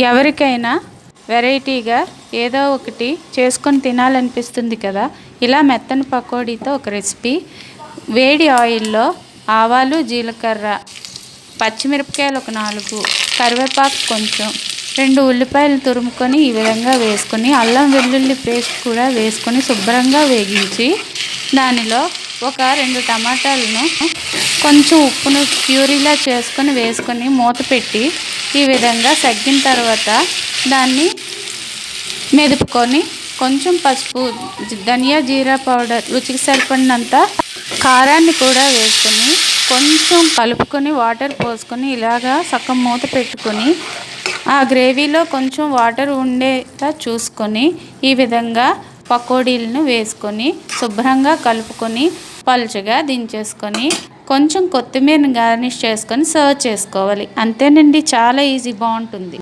ఎవరికైనా వెరైటీగా ఏదో ఒకటి చేసుకొని తినాలనిపిస్తుంది కదా? ఇలా మెత్తని పకోడీతో ఒక రెసిపీ. వేడి ఆయిల్లో ఆవాలు జీలకర్ర పచ్చిమిరపకాయలు ఒక నాలుగు కరివేపాకు కొంచెం రెండు ఉల్లిపాయలు తురుముకొని ఈ విధంగా వేసుకొని అల్లం వెల్లుల్లి పేస్ట్ కూడా వేసుకొని శుభ్రంగా వేగించి దానిలో ఒక రెండు టమాటాలను కొంచెం ఉప్పును ప్యూరీలా చేసుకొని వేసుకొని మూత పెట్టి ఈ విధంగా సగ్గిన తర్వాత దాన్ని మెదుపుకొని కొంచెం పసుపు ధనియా జీరా పౌడర్ రుచికి సరిపడినంత కారాన్ని కూడా వేసుకొని కొంచెం కలుపుకొని వాటర్ పోసుకొని ఇలాగా సగం మూత పెట్టుకొని ఆ గ్రేవీలో కొంచెం వాటర్ ఉండేలా చూసుకొని ఈ విధంగా పకోడీలను వేసుకొని శుభ్రంగా కలుపుకొని పలుచగా దించేసుకొని కొంచెం కొత్తిమీరని గార్నిష్ చేసుకొని సర్వ్ చేసుకోవాలి. అంతేనండి చాలా ఈజీ బాగుంటుంది.